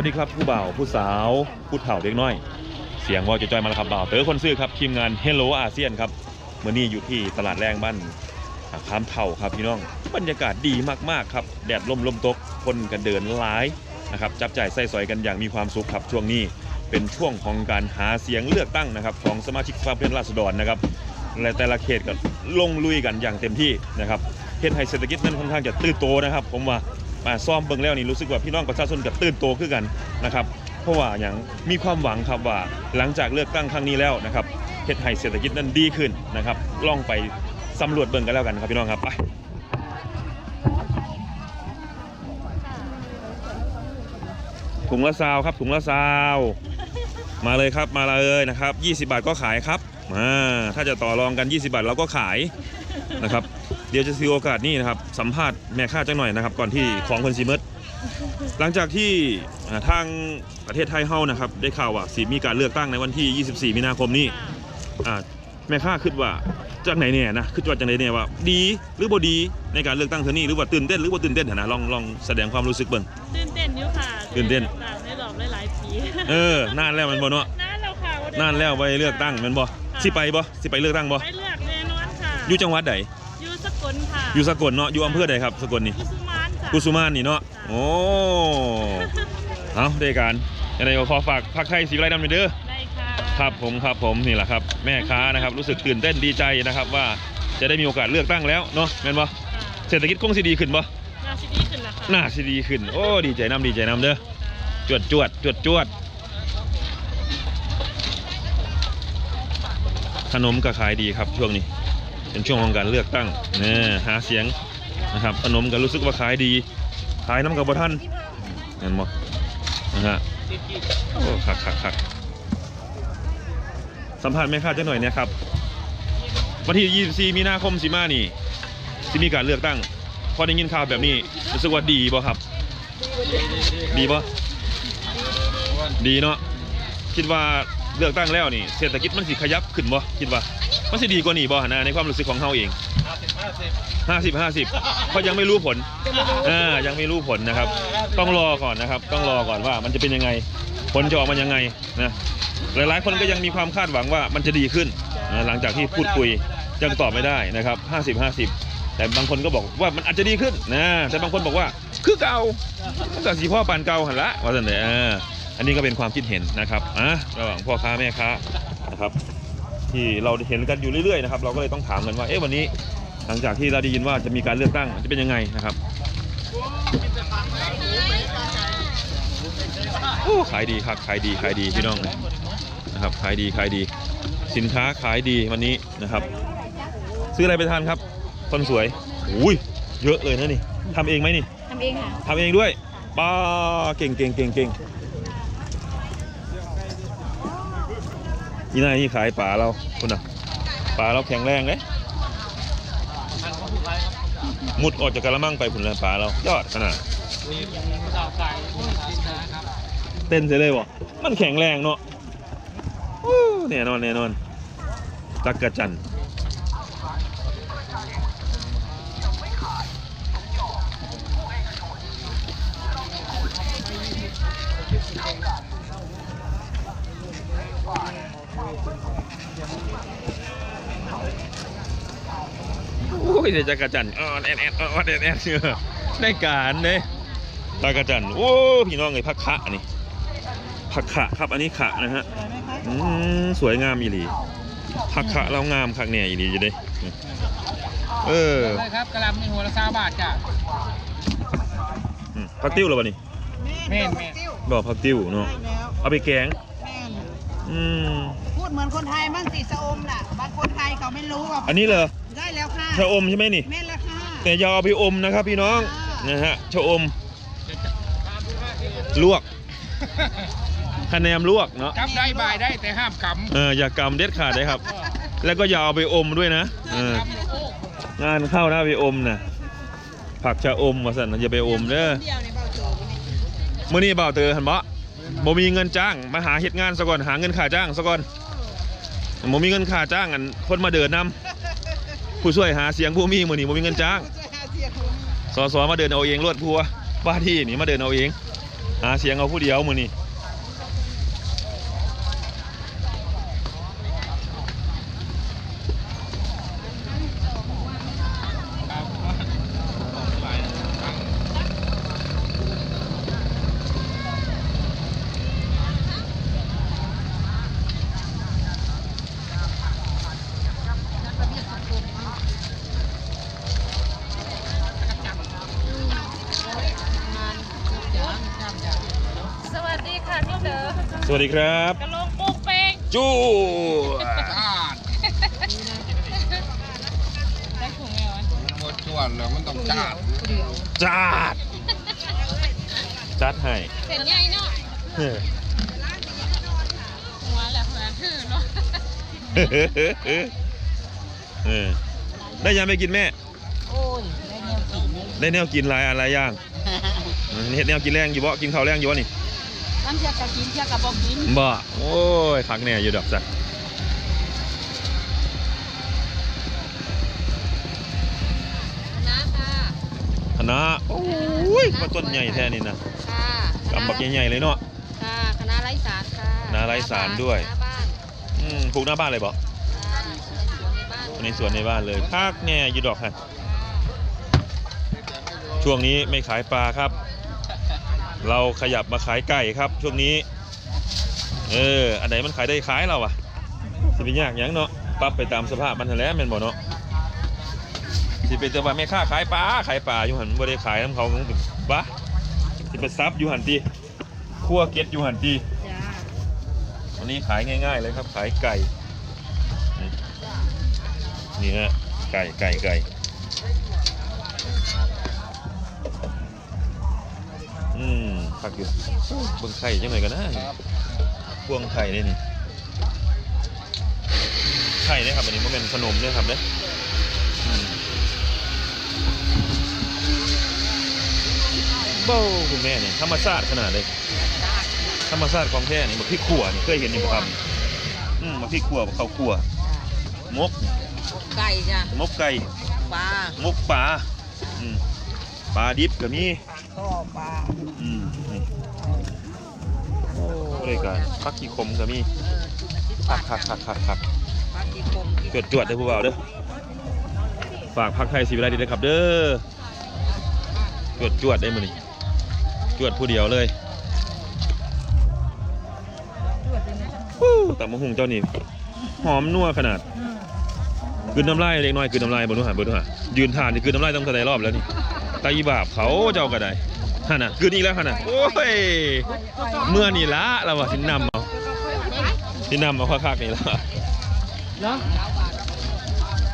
วัสดีครับผู้บ่าวผู้สาวผู้เฒ่าเด็กน้อย เสียงวอลจะจอยมาแล้วครับบ่าวเต๋อคนซื้อครับทีมงาน Hello อาเซียนครับเมื่อนี้อยู่ที่ตลาดแรงบ้านคามเท่าครับพี่น้องบรรยากาศดีมากๆครับแดดลมลมตกคนกันเดินหลายนะครับจับจ่ายใส่สอยกันอย่างมีความสุขครับช่วงนี้เป็นช่วงของการหาเสียงเลือกตั้งนะครับของสมาชิกสภาผู้แทนราษฎรนะครับและแต่ละเขตก็ลงลุยกันอย่างเต็มที่นะครับเฮ็ดให้เศรษฐกิจนั้นค่อนข้างจะตื้นโตนะครับผมว่า มาซ่อมเบิ่งแล้วนี่รู้สึกว่าพี่น้องประชาชนกับตื่นโตขึ้นกันนะครับเพราะว่าอย่างมีความหวังครับว่าหลังจากเลือกตั้งครั้งนี้แล้วนะครับเฮ็ดให้เศรษฐกิจนั้นดีขึ้นนะครับลองไปสำรวจเบิ่งกันแล้วกันครับพี่น้องครับไปถุงละซาวครับถุงละซาวมาเลยครับมาเลยนะครับ 20 บาทก็ขายครับอ่าถ้าจะต่อรองกัน 20 บาทเราก็ขายนะครับ เดี๋ยวจะถือโอกาสนี้นะครับสัมภาษณ์แม่ค้าจังหน่อยนะครับ ก่อนที่ของคนซีเมิร์ดหลังจากที่อ่าทางประเทศไทยเฮานะครับ ได้ข่าวว่าสิมีการเลือกตั้งในวันที่ 24 มีนาคมนี้อ่าแม่ค้าคิดว่าจากไหนเนี่ยนะคิดว่าจากไหนเนี่ยว่า ดีหรือบ่ดีในการเลือกตั้งเท่านี้หรือว่าตื่นเต้นหรือบ่ตื่นเต้นหั้นนะลองลองแสดงความรู้สึกเบิ่งตื่นเต้นอยู่ค่ะตื่นเต้นต่างในรอบหลายๆปีเออนานแล้วแมันบ่เนาะนานแล้วค่ะบ่ได้นานแล้วไปเลือกตั้งแมันบ่สิไปบ่สิไปเลือกตั้งบ่ไปเลือกแน่นอนค่ะอยู่จังหวัดใด อยู่สกลค่ะอยู่สกลเนาะอยู่อำเภอใดครับสกลนี่กุสุมานค่ะกุสุมานนี่เนาะโอ้เอาได้การยังไงก็ขอฝากพักไทยสีไร่ดำหน่อยเด้อได้ค่ะครับผมครับผมนี่แหละครับ แม่ค้านะครับรู้สึกตื่นเต้นดีใจนะครับว่าจะได้มีโอกาสเลือกตั้งแล้วเนาะแม่นบ่ค่ะเศรษฐกิจคงสิดีขึ้นบ่น่าสิดีขึ้นละค่ะน่าสิดีขึ้น โอ้ดีใจน้ำดีใจน้ำเด้อจวดจวดจวดจวดขนมก็ขายดีครับช่วงนี้ เป็นช่วงของการเลือกตั้งเนี่ยหาเสียงนะครับขนมก็รู้สึกว่าขายดี ขายน้ำกับบ่ท่านเห็นบ่นะฮะโอ้คักคักคักสัมภาษณ์แม่ค้าจังหน่อยเนะครับวันที่24มีนาคมสิมานี่สิมีการเลือกตั้ง พอได้ยินข่าวแบบนี้รู้สึกว่าดีบ่ครับ ดีบ่ดีเนาะคิดว่าเลือกตั้งแล้วนี่ เศรษฐกิจมันสิขยับขึ้นบ่คิดว่า มันสิดีกว่านี้บ่หั่นนะในความรู้สึกของเฮาเอง50 50เพราะยังไม่รู้ผลอ่ายังไม่รู้ผลนะครับ ต้องรอก่อนนะครับ ต้องรอก่อนว่ามันจะเป็นยังไง ผลจะออกมายังไงนะหลายๆ คนก็ยังมีความคาดหวังว่ามันจะดีขึ้นนะหลังจากที่พูดคุยยังตอบไม่ได้นะครับ 50 50 แต่บางคนก็บอกว่ามันอาจจะดีขึ้นนะแต่บางคนบอกว่าคือเก่ามันก็สีพ่อปานเก่าหันละว่าสันเดอออันนี้ก็เป็นความคิดเห็นนะครับอะระหว่างพ่อค้าแม่ค้านะครับ ที่เราเห็นกันอยู่เรื่อยๆนะครับเราก็เลยต้องถามกันว่าเอ๊ะวันนี้หลังจากที่เราได้ยินว่าจะมีการเลือกตั้งจะเป็นยังไงนะครับโอ้ขายดีครับขายดีขายดีพี่น้องนะครับขายดีขายดี สินค้าขายดีวันนี้นะครับ ซื้ออะไรไปทานครับคนสวยอุ้ยเยอะเลยนะนี่ทำเองไหมนี่ทำเองค่ะทำเองด้วยป้าเก่งเก่งเก่งเก่ง นี่นายนี่ขายป่าเราคุณอะป่าเราแข็งแรงเลยมุดออกจากกระมังไปผุนเลยป่าเรายอดขนาดเต้นเสียเลยวะมันแข็งแรงเนาะอู้แน่นอนแน่นอนตักรจัน ยเดี๋ยวจักรจันทร์อ๋อแอนแอนอ๋อแอนแอนเชื่อได้การเลยจักรจันทร์โอ้พี่น้องไงพักขะนี่พักขะครับอันนี้ขะนะฮะอืมสวยงามอีหลีพักขะเรางามคักเนี่ยอีหลีอยู่เด้เออได้ครับกระลำในหัวละสาบาทจ้ะอืมผักติ้วเหรอวะนี่แม่นแม่นบอกผักติ้วเนาะใช่แล้วเอาไปแกงแม่นอืมพูดเหมือนคนไทยบ้างสิสะอมล่ะบางคนไทยเขาไม่รู้ว่าอันนี้เหรอ ได้แล้วค่ะชะอมใช่ไหมนี่ แม่นแล้วค่ะแต่อย่าเอาไปอมนะครับ พี่น้องนะฮะชะอม ลวกคะแนนลวกเนาะกำได้บายได้แต่ห้ามกเอออย่ากำเด็ดขาดเลยครับ แล้วก็อย่าเอาไปอมด้วยนะเออำงานเข้านะไปอมนะผักชะอมมาสั่นอย่าไปอมเด้อเดียวในเบาโจนี่มื่อนี้บ่าวเตอหันบ่บ่มีเงินจ้างมาหาเฮ็ดงานซะก่อนหาเงินค่าจ้างซะก่อนบ่มีเงินค่าจ้างอันคนมาเดินนำ ผู้ช่วยหาเสียงผู้มีมื้อนี้บ่มีเงินจ้างช่วยหาเสียงผมสอสอมาเดินเอาเองรวดพัวว่าที่นี่มาเดินเอาเอง หาเสียงเอาผู้เดียวมือนี่ วัสดีครับ กระโหลกโป่งเป้งจู้จ้าดได้ถุงไงวะหมดส่วนแล้วมันต้องจ้าดจัดจัดให้เส้นใหญ่เนาะเฮ้อหัวแหละหัวถือเนาะเออได้ยังไปกินแม่ โอ้ยได้แนวกินนี่ได้แนวกินหลายอะไรย่างเฮ็ดแนวกินแรงอยู่บ่กินข้าวแรงอยู่บ่นี่ น้ำเชียกะกินเชียกะบอกกินบ่โอ้ยคักแน่อยู่ดอกจ้ะน้าค่ะคณะโอ้ยมาต้นใหญ่แท้นี่นะค่ะกำบักใหญ่ๆเลยเนาะค่ะคณะไร้สารค่ะคณะไร้สารด้วยหน้าบ้านอืมปลูกหน้าบ้านเลยบ่ค่ะในสวนในบ้านในสวนในบ้านเลยคักแน่อยู่ดอกฮะช่วงนี้ไม่ขายปลาครับ เราขยับมาขายไก่ครับช่วงนี้ เออ อันไหนมันขายได้ขายเราอะสิเป็นยากยังเนาะปรับไปตามสภาพมันแล้วแม่นบ่เนาะสิเป็นแต่ว่าแม่ค้าขายปลาขายปลาอยู่หันบ่ได้ขายน้ำเขาของปะสิไปซับอยู่หันตีคั่วเก็ดอยู่หันตีวันนี้ขายง่าย ๆ เลยครับขายไก่นี่ฮะไก่ไก่ไก่ อืมผักอยู่เบิ่งไข่จังไงกันนะพวงไข่นี่นี่ไข่เนี่ยครับอันนี้มันเป็นขนมเนี่ยครับเนี่ยอืมโบ้คุณแม่เนี่ยธรรมชาติขนาดเลยธรรมชาติของแท้นี่บักพริกขั่วนี่เคยเห็นนี่บ่ครับอืมบักพริกขั่วบักข้าวขั่วมกไก่จ้ะมกไก่ปลามกปลาอืมปลาดิบก็มี ข้อปลาอืมนี่โอ้เลยกันผักขี้ขมก็มีผักผักผักผักผักปลากีคมจวดจวดๆเด้อผู้บ่าวเด้อฝากผักไทยสีวิไลดีเด้อครับ เด้อจวดจวดๆได้มื้อนี้จวดผู้เดียวเลยฮู้ตำมะฮุงเจ้านี่หอมนัวขนาดคืนน้ำลายเล็กน้อยคืนน้ำลายบนหัวบนหัวยืนทานนี่คืนน้ำลายต้องเท่าไรรอบแล้วนี่ ตาอีบาปเขาเจ้าก็ได้ฮะน่ะคืนอีกแล้วฮะน่ะโอ้ยเมื่อนี่ละเราว่าสินนำเอาสินนำเอาคักๆนี่ละเนาะ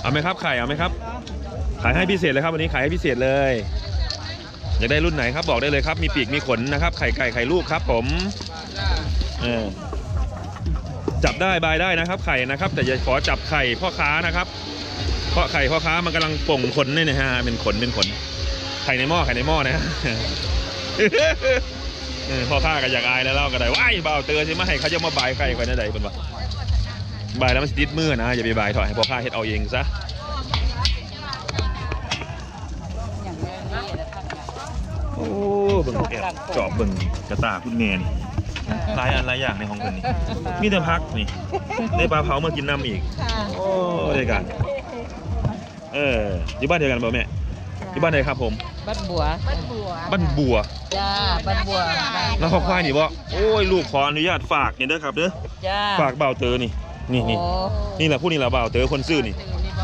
เอาไหมครับไข่เอาไหมครับ ขายให้พิเศษเลยครับวันนี้ขายให้พิเศษเลยอยากได้รุ่นไหนครับบอกได้เลยครับ มีปีกมีขนนะครับ ไข่ไก่ไข่ลูกครับ ผมเออจับได้บายได้นะครับ ไข่นะครับ แต่อย่าขอจับไข่พ่อค้านะครับ เพราะไข่พ่อค้ามันกำลังป่งขนเนี่ยนะฮะเป็นขนเป็นขน ไข่ในหม้อไข่ในหม้อนะฮะเออพ่อค้าก็อยากอายแล้วเล่าก็ได้ว้ายเบาเตือนใช่ไหมเขาจะมาบายไข่ไข่ในใดเป็นวะบายแล้วมันสิติดมือนะอย่าไปบายถอยให้พ่อค้าเฮ็ดเอาเองซะอย่างนี้นะครับโอ้เบิ่งแอบจอบเบิ่งกระตาคุณแม่นี่หลายอันหลายอย่างในห้องเพิ่นนี่มีแต่พักนี่ได้ปลาเผามากินน้ำอีกค่ะโอ้ได้กันเอออยู่บ้านเดียวกันบ่แม่ อยู่บ้านไหนครับผมบ้านบัวบ้านบัวบ้านบัวจ้าบ้านบัวแล้วขอควายนี่บ่โอ้ยลูกขออนุญาตฝากนี่เด้อครับเด้อจ้าฝากเบาเตอนี่นี่นี่โอ้นี่แหละผู้นี่แหละเบาเตอคนซื้อนี่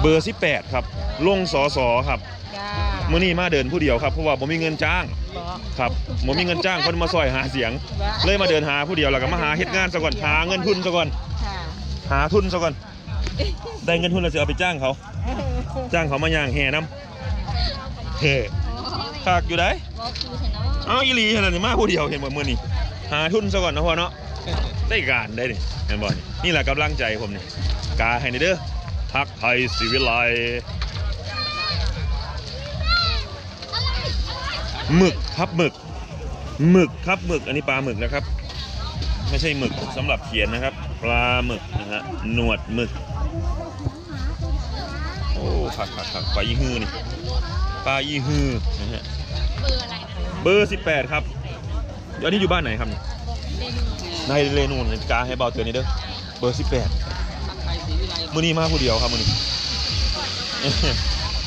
เบอร์18ครับ ลงสอสอครับจ้ามื้อนี้มาเดินผู้เดียวครับเพราะว่าผมมีเงินจ้างบ่ครับผมมีเงินจ้างคนมาซอยหาเสียง เลยมาเดินหาผู้เดียวแล้วก็มาหาเฮ็ดงานซะก่อนหาเงินทุนซะก่อนค่ะหาทุนซะก่อนได้เงินทุนแล้วจะเอาไปจ้างเขา จ้างเขามาย่างแห่น้ำ เฮ้คากอยู่ได้บอกคือเห็นเนาะเอาอีหลีขนาดนี้มาผู้เดียวเห็นบ่มื้อนี้หาทุนซะก่อนนะพ่อเนาะได้การได้นี่เห็นบ่นี่นี่แหละกำลังใจผมนี่กาให้นี่เด้อทักไทยศิวิไลหมึกครับหมึกหมึกครับหมึกอันนี้ปลาหมึกนะครับ ไม่ใช่หมึกสำหรับเขียนนะครับ ปลาหมึกนะฮะหนวดหมึกโอ้ผักผักผักปลายี่ฮือนี่ ปลายี่ฮือนะฮะเบอร์อะไรนะเบอร์18ครับอันนี้อยู่บ้านไหนครับเนี่ยเมนูนายเรนูนกาให้เบาเตือนนี่เด้อเบอร์สิบแปดมือนี้มาผู้เดียวครับมือนี้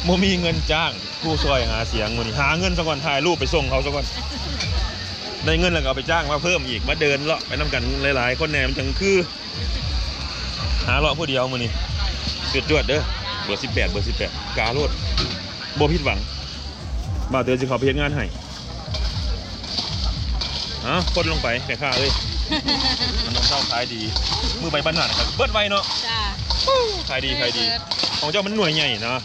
โมมีเงินจ้างผู้ช่วยหาเสียงมือนี้หาเงินซะก่อนถ่ายรูปไปส่งเขาซะก่อนได้เงินแล้วก็เอาไปจ้างมาเพิ่มอีกมาเดินเลาะไปน้ำกันหลายๆ คนแหนมันจังคือ หาเลาะผู้เดียวมือนี้จวดจวดๆเด้อเบอร์สิบแปดเบอร์สิบแปดกาโลดโบผิดหวังบ่าวเตือนสิเขาไปเฮ็ดงานให้อ้าวคนลงไปแค่ข้าเอ้ยมันต้องเข้าขายดี มือใบบ้านหนานะครับเบิดไวเนาะจ้าขายดีขายดี ของเจ้ามันหน่วยใหญ่นะ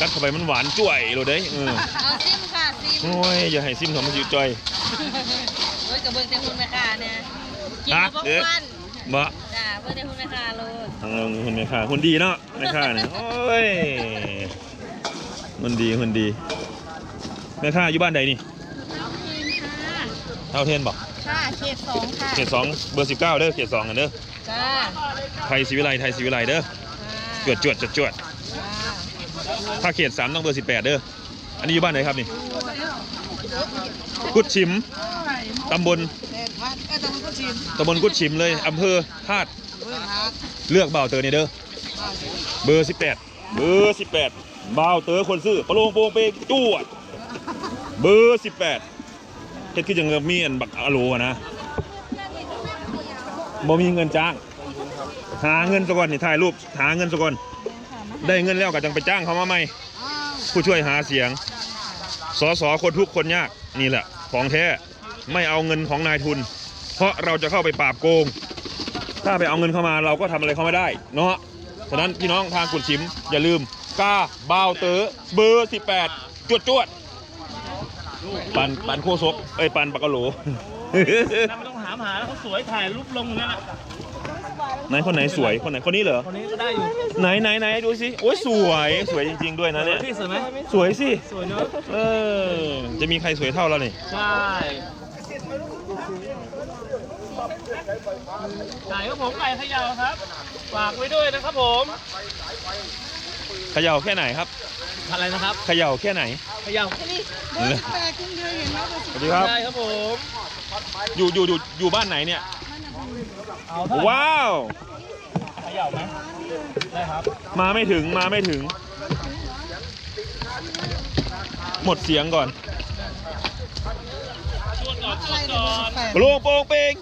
กัดเข้าไปมันหวานจ่วยโลดเด้ยเออเอาซิมค่ะซิมโอ้ยอย่าให้ซิมทำมันอยู่จ่อยโอ้ยกับเบิ้งแต่หุ่นแม่ค้าเนี่ยกินฮะมาพร้อมเอ๊ะกันบะจ้าเบิ้งแต่หุ่นแม่ค้าโลดทางเราเห็นไหมค่ะคนดีเนาะแม่ค้าเนี่ยโอ้ย คนดีคนดี แม่ค้าอยู่บ้านใดนี่เอาเองค่ะเท่าเทนบอกค่ะเขตสองค่ะเขตสองเบอร์สิบเก้าเด้อเขตสองกันเด้อจ้าไทยศิวิไลไทยศิวิไลเด้อจวดจวดจวดจวดถ้าเขตสามต้องเบอร์สิบแปดเด้ออันนี้อยู่บ้านไหนครับนี่กุดชิมตำบลเขตพัดก็ต้องก็ชิมตำบลกุดชิมเลยอำเภอธาตุเพื่อนฮักเลือกเบาวเตอร์นี่เด้อเบอร์สิบแปดเบอร์สิบแปด บาวเต๋อคนซื้อปะโลงโปงเปจวด เบอร์สิบแปดเฮ็ดคือจังมีอันบักอโลนะบ่มีเงินจ้าง หาเงินซะก่อนนี่ถ่ายรูปหาเงินซะก่อนได้เงินแล้วก็จังไปจ้างเขามาใหม่ผู้ช่วยหาเสียงสอสอคนทุกคนยากนี่แหละ ของแท้ไม่เอาเงินของนายทุน เพราะเราจะเข้าไปปราบโกง ถ้าไปเอาเงินเข้ามาเราก็ทำอะไรเขาไม่ได้ เนาะฉะนั้นพี่น้องทางกุดชิมอย่าลืม กาบาวเตอร์เบอร์18จวดจวดปันปันโคซกเอ้ยปันปากกะโหลไม่ต้องถามหาแล้วเขาสวยถ่ายรูปลงนั่นแหละไหนคนไหนสวยคนไหนคนนี้เหรอคนนี้ก็ได้อยู่ไหนไหนไหนดูสิโอ้ยสวยสวยจริง ๆ ด้วยนะเนี่ยพี่สวยไหมสวยสิสวยเนอะเออจะมีใครสวยเท่าเราเนี่ยใช่ถ่ายกับผมไก่เขยาวครับฝากไว้ด้วยนะครับผม เขย่าแค่ไหนครับ อะไรนะครับเขย่าแค่ไหนเขยาวนี่เบอร์สิบแปดคุณเคยเห็นแล้วเบอร์สิบสวัสดีครับ ได้ครับผมอยู่อยู่อยู่อยู่บ้านไหนเนี่ย เอาเท่าไหร่ว้าว เขยาวไหมได้ครับมาไม่ถึงมาไม่ถึง หมดเสียงก่อน ชวนก่อนชอะไรวนเนี่ยก่เบออร์นสิบแปดโลงโปงเปง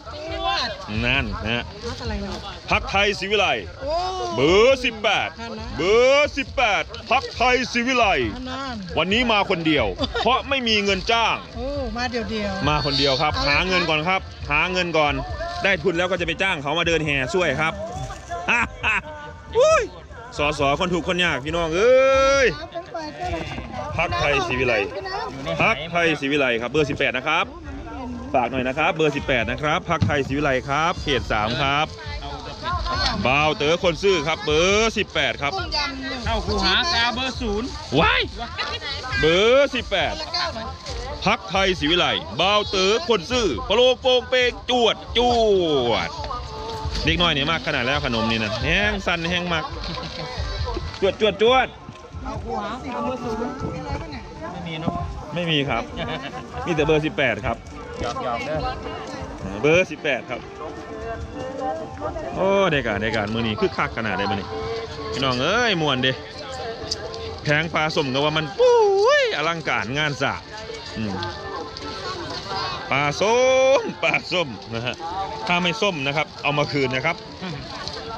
จวดนั่นนะฮะฮักอะไรเนาะพักไทยศิวิไลโอ้เบอร์18 เบอร์18พักไทยศิวิไลอันนั้นวันนี้มาคนเดียว เพราะไม่มีเงินจ้าง โอ้มาเดียวเดียวมาคนเดียวครับเอาเลยหาเงินก่อนครับ หาเงินก่อน ได้ทุนแล้วก็จะไปจ้างเขามาเดินแห่ช่วยครับอุ้ยสอสอคนถูกคนยากพี่น้องเอ้ย พักไทยศรีวิไล พักไทยศรีวิไลครับเบอร์ 18 นะครับ ฝากหน่อยนะครับ เบอร์ 18 นะครับพักไทยศรีวิไลครับ เขต 3 ครับบ่าวเต๋อคนซื่อครับ เบอร์ 18 ครับต้มยำหนึ่งเข้าคูหากาเบอร์ศูนย์ว้ายเบอร์ละเก้าหน่อย18 พักไทยศรีวิไลบ่าวเต๋อคนซื่อปะโลโปงเปงจวดจวดเด็กน้อยเนี่ยมากขนาดแล้วขนมนี่นะแห้งสันแห้งมากจวดจวดจวดเอาหัวสี่เบอร์ศูนย์มีอะไรบ้างเนี่ยไม่มีเนาะไม่มีครับ มีแต่เบอร์ 18 ครับ หยอกหยอกเด้อเบอร์18ครับ โอ้ได้การได้การมือนี้คือคักขนาดได้มือนี้พี่น้องเอ้ยมวนเด้แพงปลาสมก็ว่ามันปุ้ยอลังการงานสร้างอืมปลาส้มปลาส้มนะฮะถ้าไม่ส้มนะครับ เอามาคืนนะครับ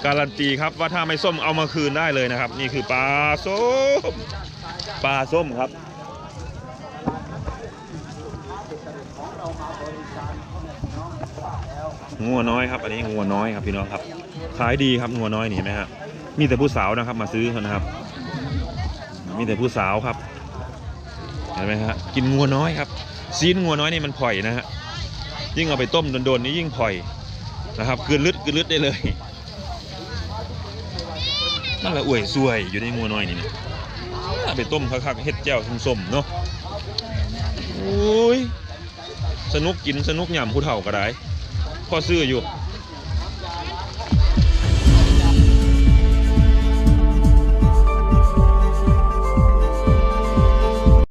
การันตีครับว่าถ้าไม่ส้มเอามาคืนได้เลยนะครับ นี่คือปลาส้มปลาส้มครับ งัวน้อยครับ อันนี้งัวน้อยครับพี่น้องครับขายดีครับงัวน้อยนี่เห็นไหมฮะมีแต่ผู้สาวนะครับมาซื้อนะครับ มีแต่ผู้สาวครับเห็นไหมฮะกินงัวน้อยครับซีนงัวน้อยนี่มันผ่อยนะฮะยิ่งเอาไปต้มโดนๆนี่ยิ่งผ่อยนะครับกืนลึดกืนลึดได้เลยนั่นแหละอวยซวยอยู่ในงัวน้อยนี่นี่เอาไปต้มคักๆเฮ็ดแจ่วส้มๆเนาะโอ้ยสนุกกินสนุกหย่ำผู้เฒ่าก็ได้ พอซื้ออยู่